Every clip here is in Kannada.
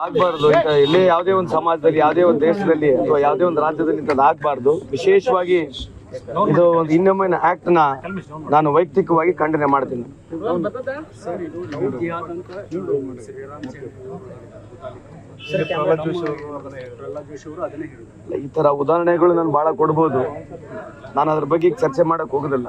ಆಗ್ಬಾರ್ದು ಇಂಥ ಎಲ್ಲೇ ಯಾವುದೇ ಒಂದು ಸಮಾಜದಲ್ಲಿ ಯಾವುದೇ ಒಂದು ದೇಶದಲ್ಲಿ ಅಥವಾ ಯಾವುದೇ ಒಂದು ರಾಜ್ಯದಲ್ಲಿ ಇಂಥದ್ದು ಆಗ್ಬಾರ್ದು. ವಿಶೇಷವಾಗಿ ಇದು ಒಂದು ಇನ್ನೊಮ್ಮೆ ಆಕ್ಟ್ನ ನಾನು ವೈಯಕ್ತಿಕವಾಗಿ ಖಂಡನೆ ಮಾಡ್ತೀನಿ. ಈ ತರ ಉದಾಹರಣೆಗಳು ನಾನು ಬಹಳ ಕೊಡ್ಬೋದು. ನಾನು ಅದ್ರ ಬಗ್ಗೆ ಚರ್ಚೆ ಮಾಡಕ್ ಹೋಗೋದಿಲ್ಲ.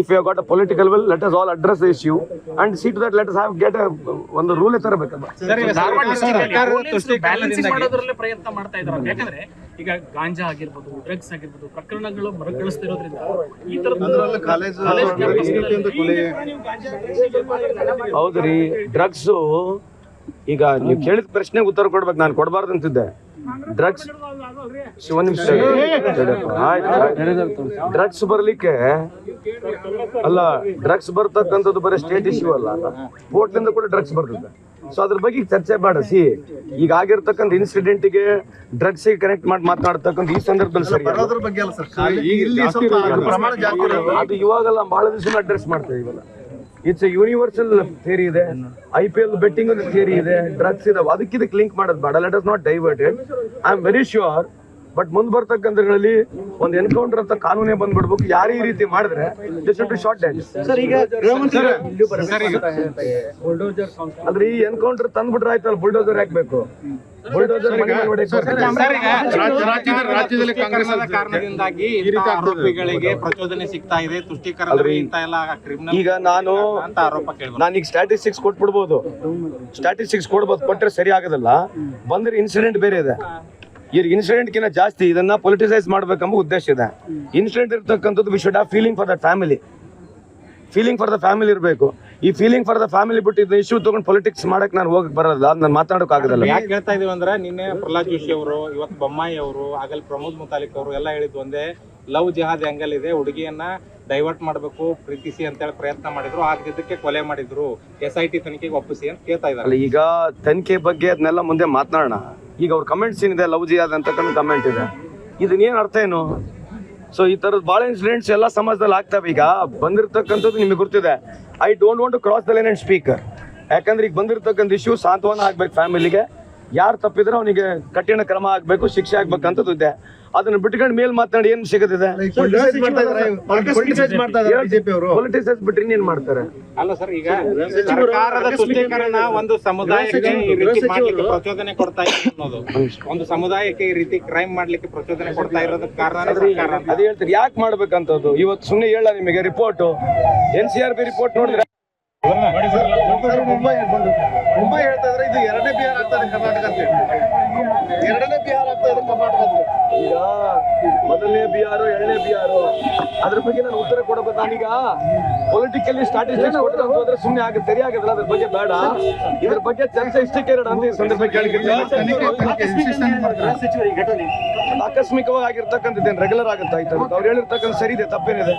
if you got a political will let us all address the issue and to that let us have get ಒಂದು ರೂಲ್ ತರಬೇಕಲ್ಲ ಪ್ರಯತ್ನ ಮಾಡ್ತಾ ಇದ್ದಾರೆ ಯಾಕಂದ್ರೆ ಈಗ ಗಾಂಜಾ ಆಗಿರ್ಬೋದು ಡ್ರಗ್ಸ್ ಆಗಿರ್ಬೋದು ಪ್ರಕರಣಗಳು ಮರುಕಳಿಸ್ತಿರೋದ್ರಿಂದ ಈ ತರದ ಕಾಲೇಜು ಹೌದ್ರಿ. ಡ್ರಗ್ಸು ಈಗ ನೀವು ಕೇಳಿದ ಪ್ರಶ್ನೆಗೆ ಉತ್ತರ ಕೊಡ್ಬೇಕು. ನಾನು ಕೊಡಬಾರ್ದು ಅಂತಿದ್ದೆ. ಡ್ರಗ್ಸ್ ಒಂದು ನಿಮಿಷ ಡ್ರಗ್ಸ್ ಬರ್ಲಿಕ್ಕೆ ಅಲ್ಲ ಡ್ರಗ್ಸ್ ಬರ್ತಕ್ಕಂಥದ್ದು ಬರೀ ಸ್ಟೇಟ್ ಇಶ್ಯೂ ಅಲ್ಲ ಕೋರ್ಟ್ಲಿಂದ ಕೂಡ ಡ್ರಗ್ಸ್ ಬರ್ತದೆ. ಸೊ ಅದ್ರ ಬಗ್ಗೆ ಈಗ ಚರ್ಚೆ ಬೇಡ ಸಿ. ಈಗ ಆಗಿರ್ತಕ್ಕಂಥ ಇನ್ಸಿಡೆಂಟ್ಗೆ ಡ್ರಗ್ಸ್ ಕನೆಕ್ಟ್ ಮಾಡಿ ಮಾತನಾಡ್ತಕ್ಕಂಥ ಈ ಸಂದರ್ಭದಲ್ಲಿ ಸರಿ ಅಲ್ಲ. ಬಗ್ಗೆ ಅಲ್ಲ ಸರ್. ಇಲ್ಲಿ ಸ್ವಲ್ಪ ಪ್ರಮಾಣ ಜಾಸ್ತಿ ಇರೋದು. ಅದು ಇವಾಗೆಲ್ಲ ಬಹಳ ದಿವಸ ಅಡ್ರೆಸ್ ಮಾಡ್ತೇವೆ ಇವೆಲ್ಲ. ಇಟ್ಸ್ ಎ ಯೂನಿವರ್ಸಲ್ ಥಿಯರಿ ಇದೆ. I P L betting theory ಇದೆ. ಡ್ರಗ್ಸ್ ಇದಾವೆ. ಅದಕ್ಕೆ ಇದಕ್ಕೆ ಲಿಂಕ್ ಮಾಡೋದು ಬೇಡ. Let us not diverted I am very sure but ಮುಂದ್ ಬರ್ತಕ್ಕಂಥ ದಿನಗಳಲ್ಲಿ ಒಂದು ಎನ್ಕೌಂಟರ್ ಅಂತ ಕಾನೂನೇ ಬಂದ್ಬಿಡ್ಬೇಕು. ಯಾರು ಈ ರೀತಿ ಮಾಡಿದ್ರೆ ದಿಸ್ ಟು ಶಾರ್ಟ್ ಆದ್ರೆ ಈ ಎನ್ಕೌಂಟರ್ ತಂದ್ಬಿಟ್ರೆ ಆಯ್ತಲ್ಲ ಬುಲ್ಡೋಸರ್ ಹಾಕ್ಬೇಕು ರಾಜ್ಯದಲ್ಲಿ ಕಾಂಗ್ರೆಸ್ ಕಾರಣದಿಂದಾಗಿ ಇಂಥ ಆರೋಪಿಗಳಿಗೆ ಪ್ರಚೋದನೆ ಸಿಗ್ತಾ ಇದೆ. ತುಷ್ಟೀಕರಣ ಇಂತ ಎಲ್ಲ ಕ್ರಿಮಿನಲ್ ಈಗ ನಾನು ಅಂತ ಆರೋಪ ಕೇಳಿ ನಾನೀಗ ಸ್ಟ್ಯಾಟಿಸ್ಟಿಕ್ಸ್ ಕೊಟ್ಬಿಡ್ಬೋದು. ಸ್ಟ್ಯಾಟಿಸ್ಟಿಕ್ಸ್ ಕೊಡ್ಬೋದು ಕೊಟ್ಟರೆ ಸರಿ ಆಗೋದಿಲ್ಲ. ಬಂದ್ರೆ ಇನ್ಸಿಡೆಂಟ್ ಬೇರೆ ಇದೆ. ಈಗ ಕಿನ್ನ ಜಾಸ್ತಿ ಇದನ್ನ ಪೊಲಿಟಿಸೈಸ್ ಮಾಡ್ಬೇಕೆಂಬ ಉದ್ದೇಶ ಇದೆ. ಇನ್ಸಿಡೆಂಟ್ ಇರ್ತಕ್ಕಂಥದ್ದು we should have feeling for the family feeling for the family ಇರಬೇಕು. ಈ ಫೀಲಿಂಗ್ ಫಾರ್ ದ ಫ್ಯಾಮಿಲಿ ಬಿಟ್ಟು ಇದನ್ನ ಇಶ್ಯೂ ತಗೊಂಡು ಪೊಲಿಟಿಕ್ಸ್ ಮಾಡಕ್ ನಾನು ಹೋಗಕ್ ಬರೋದಿಲ್ಲ ನಾನು ಮಾತಾಡೋಕೆ ಆಗೋದಿಲ್ಲ ಯಾಕೆ ಹೇಳ್ತಾ ಇದೀವಿ ಅಂದ್ರೆ ನಿನ್ನೆ ಪ್ರಹ್ಲಾದ್ ಜೋಶಿ ಅವರು ಇವತ್ತು ಬೊಮ್ಮಾಯಿ ಅವರು ಆಗಲ್ ಪ್ರಮೋದ್ ಮುತಾಲಿಕ್ ಅವರು ಎಲ್ಲ ಹೇಳಿದ್ದು ಒಂದೇ ಲವ್ ಜಿಹಾದ್ ಆಂಗಲ್ ಇದೆ ಹುಡುಗಿಯನ್ನ ಡೈವರ್ಟ್ ಮಾಡಬೇಕು ಪ್ರೀತಿಸಿ ಅಂತ ಹೇಳಿ ಪ್ರಯತ್ನ ಮಾಡಿದ್ರು ಆಗದಿದ್ದಕ್ಕೆ ಕೊಲೆ ಮಾಡಿದ್ರು ಎಸ್ ಐ ಟಿ ತನಿಖೆಗೆ ಒಪ್ಪಿಸಿ ಅಂತ ಕೇಳ್ತಾ ಇದ್ದಾರೆ. ಈಗ ತನಿಖೆ ಬಗ್ಗೆ ಅದನ್ನೆಲ್ಲ ಮುಂದೆ ಮಾತನಾಡೋಣ. ಈಗ ಅವ್ರ ಕಮೆಂಟ್ಸ್ ಏನಿದೆ, ಲವ್ ಜಿ ಅಂತಕ್ಕಂಥ ಕಮೆಂಟ್ ಇದೆ. ಇದನ್ನೇನು ಅರ್ಥ ಏನು? ಸೊ ಈ ಥರದ್ದು ಭಾಳ ಇನ್ಸಿಡೆಂಟ್ಸ್ ಎಲ್ಲ ಸಮಾಜದಲ್ಲಿ ಆಗ್ತಾವೆ. ಈಗ ಬಂದಿರತಕ್ಕಂಥದ್ದು ನಿಮಗೆ ಗೊತ್ತಿದೆ. I don't want to cross the line and speaker ಯಾಕಂದ್ರೆ ಈಗ ಬಂದಿರತಕ್ಕಂಥ ಇಶ್ಯೂ ಸಾಂತ್ವನ ಆಗ್ಬೇಕು ಫ್ಯಾಮಿಲಿಗೆ ಯಾರು ತಪ್ಪಿದ್ರೆ ಅವನಿಗೆ ಕಠಿಣ ಕ್ರಮ ಆಗ್ಬೇಕು ಶಿಕ್ಷೆ ಆಗ್ಬೇಕಂತದ್ದು ಇದೆ. ಅದನ್ನ ಬಿಟ್ಕೊಂಡು ಮೇಲ್ ಮಾತನಾಡಿ ಏನ್ ಸಿಗುತ್ತಿದೆ ಪೊಲಿಟಿಸೈಸ್ ಬಿಟ್ರೆ ಇನ್ನೇನ್ ಮಾಡ್ತಾರೆ? ಅಲ್ಲ ಸರ್ ಈಗ ಸರ್ಕಾರದ ತುಷ್ಟೀಕರಣ ಒಂದು ಸಮುದಾಯಕ್ಕೆ ಈ ರೀತಿ ಮಾಡ್ಲಿಕ್ಕೆ ಪ್ರಚೋದನೆ ಕೊಡ್ತಾ ಇರೋದು ಅನ್ನೋದು. ಒಂದು ಸಮುದಾಯಕ್ಕೆ ಈ ರೀತಿ ಕ್ರೈಮ್ ಮಾಡ್ಲಿಕ್ಕೆ ಪ್ರಚೋದನೆ ಕೊಡ್ತಾ ಇರೋದು ಕಾರಣ. ಅದೇ ಹೇಳ್ತಾರೆ ಯಾಕೆ ಮಾಡ್ಬೇಕಂತದ್ದು? ಇವತ್ತು ಸುಮ್ಮನೆ ಹೇಳ ನಿಮಗೆ report N C R B report ನೋಡಿದ್ರೆ ಮುಂಬೈ ಮುಂಬೈ ಹೇಳ್ತಾ ಇದ್ರೆ ಇದು ಎರಡನೇ ಬಿಹಾರ ಆಗ್ತಾ ಇದೆ ಕರ್ನಾಟಕ ಅಂತ. ಎರಡನೇ ಬಿಹಾರ ಆಗ್ತಾ ಇದೆ ಕರ್ನಾಟಕ ಅಂತ ಈಗ ಮೊದಲನೇ ಬಿಆರ್ ಎರಡನೇ ಬಿಆರ್ ಅದ್ರ ಬಗ್ಗೆ ನಾನು ಉತ್ತರ ಕೊಡಬೇಕು ನಾನೀಗ ಪೊಲಿಟಿಕಲಿ ಸ್ಟಾಟಿಸ್ಟಿಕ್ಸ್ ಕೊಡ್ತಾ ಹೋದ್ರೆ ಸುಮ್ಮನೆ ಆಗುತ್ತೆ ಸರಿ ಆಗೋದಿಲ್ಲ ಅದ್ರ ಬಗ್ಗೆ ಬೇಡ. ಇದ್ರ ಬಗ್ಗೆ ಚರ್ಚೆ ಇಷ್ಟಕ್ಕೆ ಎರಡು ಅಂತ ಈ ಸಂದರ್ಭ ಕೇಳಿದ್ರೆ ಆಕಸ್ಮಿಕವಾಗಿ ಆಗಿರ್ತಕ್ಕಂಥದ್ದೇನು ರೆಗ್ಯುಲರ್ ಆಗುತ್ತೆ ಆಯ್ತು ಅವ್ರು ಹೇಳಿರ್ತಕ್ಕಂಥ ಸರಿ ಇದೆ ತಪ್ಪೇನಿದೆ.